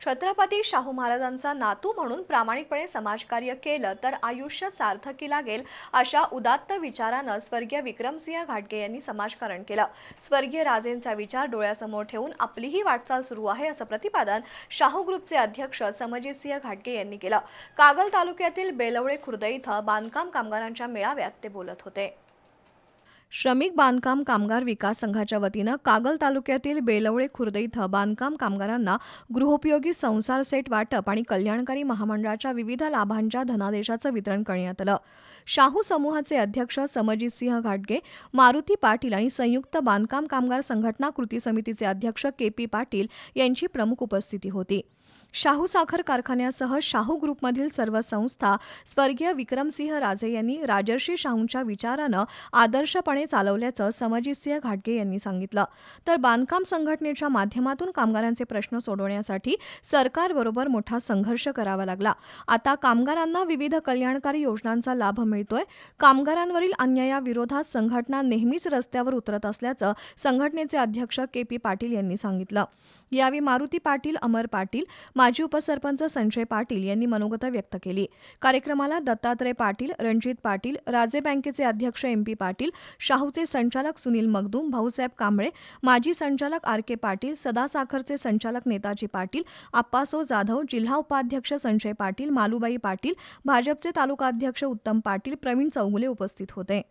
छत्रपती शाहू महाराजांचा नातू म्हणून प्रामाणिकपणे समाजकार्य केलं तर आयुष्य सार्थकी लागेल अशा उदात्त विचारानं स्वर्गीय विक्रमसिंह घाटगे यांनी समाजकारण केलं. स्वर्गीय राजेंचा विचार डोळ्यासमोर ठेवून आपलीही वाटचाल सुरू आहे असं प्रतिपादन शाहू ग्रुपचे अध्यक्ष समजितसिंह घाटगे यांनी केलं. कागल तालुक्यातील बेलवळे खुर्द इथं बांधकाम कामगारांच्या मेळाव्यात ते बोलत होते. श्रमिक बांधकाम कामगार विकास संघाच्या वतीनं कागल तालुक्यातील बेलवळे खुर्द इथं बांधकाम कामगारांना गृहोपयोगी संसार सेट वाटप आणि कल्याणकारी महामंडळाच्या विविध लाभांच्या धनादेशाचं वितरण करण्यात आलं. शाहू समूहाचे अध्यक्ष समजितसिंह घाटगे मारुती पाटील आणि संयुक्त बांधकाम कामगार संघटना कृती समितीचे अध्यक्ष के पी पाटील यांची प्रमुख उपस्थिती होती. शाहू साखर कारखान्यासह शाहू ग्रुपमधील सर्व संस्था स्वर्गीय विक्रमसिंह राजे यांनी राजर्षी शाहूंच्या विचारानं आदर्शपणे चालवल्याचं समजितसिंह घाटगे यांनी सांगितलं. तर बांधकाम संघटनेच्या माध्यमातून कामगारांचे प्रश्न सोडवण्यासाठी सरकारबरोबर मोठा संघर्ष करावा लागला. आता कामगारांना विविध कल्याणकारी योजनांचा लाभ मिळतोय. कामगारांवरील अन्यायाविरोधात संघटना नेहमीच रस्त्यावर उतरत असल्याचं संघटनेचे अध्यक्ष के पी पाटील यांनी सांगितलं. यावेळी मारुती पाटील अमर पाटील माजी उपसरपंच संजय पाटील यांनी मनोगत व्यक्त केली. कार्यक्रमाला दत्तात्रय पाटील रणजित पाटील राजे बँकेचे अध्यक्ष एम पी पाटील शाहूचे संचालक सुनील मगदूम भाऊसाहेब कांबळे माजी संचालक आर के पाटील सदासाखरचे संचालक नेताजी पाटील आप्पासो जाधव जिल्हा उपाध्यक्ष संजय पाटील मालुबाई पाटील भाजपचे तालुकाध्यक्ष उत्तम पाटील प्रवीण चौगुले उपस्थित होते.